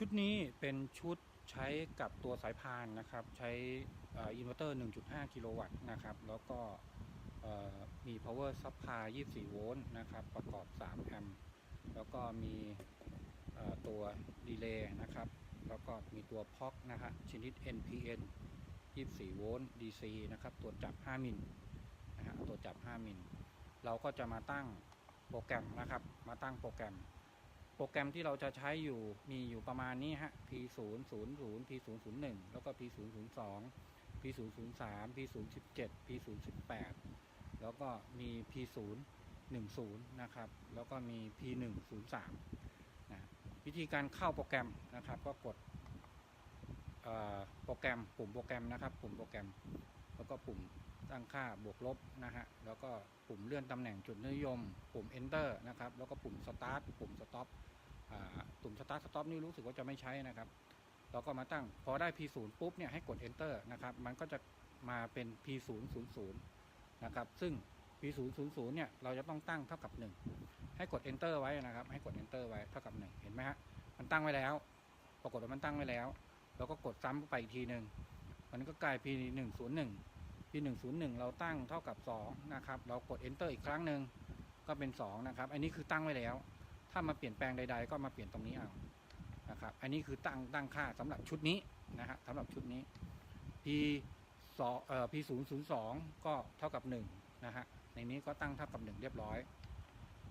ชุดนี้เป็นชุดใช้กับตัวสายพานนะครับ ใช้อินเวอร์เตอร์ 1.5 กิโลวัตต์นะครับ แล้วก็มี power supply 24 โวลต์นะครับ ประกอบ 3 แอมป์แล้วก็มีตัวดีเลย์นะครับ แล้วก็มีตัวพ็อกนะฮะชนิด NPN 24 โวลต์ DC นะครับ ตัวจับ 5 มิลนะฮะตัวจับ 5 มิล เราก็จะมาตั้งโปรแกรมนะครับ มาตั้งโปรแกรม โปรแกรมที่เราจะใช้อยู่มีอยู่ประมาณนี้ฮะ P 0 0 0 P 0 0 1แล้วก็ P 0 0 2 P 0 0 3 P 0 17 P 0 18แล้วก็มี P 0 1 0นะครับ แล้วก็มี P 1 0 3นะวิธีการเข้าโปรแกรมนะครับ ก็กดโปรแกรมปุ่มโปรแกรมนะครับ ปุ่มโปรแกรม แล้วก็ปุ่ม ตั้งค่าบวกลบนะฮะแล้วก็ปุ่มเลื่อนตำแหน่งจุดนิยม ปุ่ม enter นะครับแล้วก็ปุ่ม start ปุ่ม stop อ่าปุ่ม start stop นี่รู้สึกว่าจะไม่ใช้นะครับเราก็มาตั้งพอได้ p0 ปุ๊บเนี่ยให้กด enter นะครับมันก็จะมาเป็น p000 นะครับซึ่ง p000 เนี่ยเราจะต้องตั้งเท่ากับ 1 ให้กด enter ไว้นะครับ ให้กด enter ไว้เท่ากับ 1 เห็นไหมฮะมันตั้งไว้แล้ว ปรากฏว่ามันตั้งไว้แล้ว เราก็กดซ้ำไปอีกทีหนึ่งมันก็กลาย p101 p101 เราตั้งเท่ากับ2นะครับเรากด enter อีกครั้งหนึ่งก็เป็น2นะครับ อันนี้คือตั้งไว้แล้ว ถ้ามาเปลี่ยนแปลงใด ๆ ก็มาเปลี่ยนตรงนี้เอานะครับ อันนี้คือตั้งตั้งค่าสำหรับชุดนี้นะฮะสำหรับชุดนี้ p สองเอ่อ p 0 0 2ก็เท่ากับ1นะฮะในนี้ก็ตั้งเท่ากับ 1 เรียบร้อย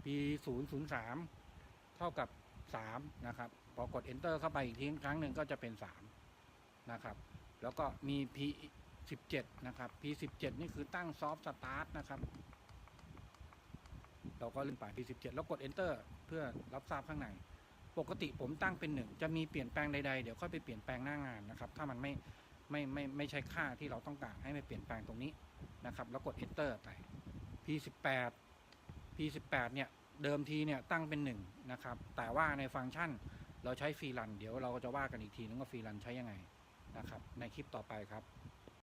p 0 0 3เท่ากับ3นะครับพอกด enter เข้าไปอีกทีครั้งหนึ่งก็จะเป็น3นะครับ แล้วก็มี p 17 นะครับ p 17 นี่คือตั้ง soft start นะครับ เราก็เลื่อนไป p 17 แล้วกด enter เพื่อรับทราบข้างใน ปกติผมตั้งเป็นหนึ่งจะมีเปลี่ยนแปลงใดๆ เดี๋ยวค่อยไปเปลี่ยนแปลงหน้างานนะครับ ถ้ามันไม่ไม่ไม่ไม่ใช่ค่าที่เราต้องการให้ไปเปลี่ยนแปลงตรงนี้นะครับ แล้วกด enter ไป p18 p18 เนี่ยเดิมทีเนี่ยตั้งเป็นหนึ่งนะครับ แต่ว่าในฟังก์ชันเราใช้ฟรีรัน เดี๋ยวเราจะว่ากันอีกทีนึงว่าฟรีรันใช้ยังไงนะครับ ในคลิปต่อไปครับ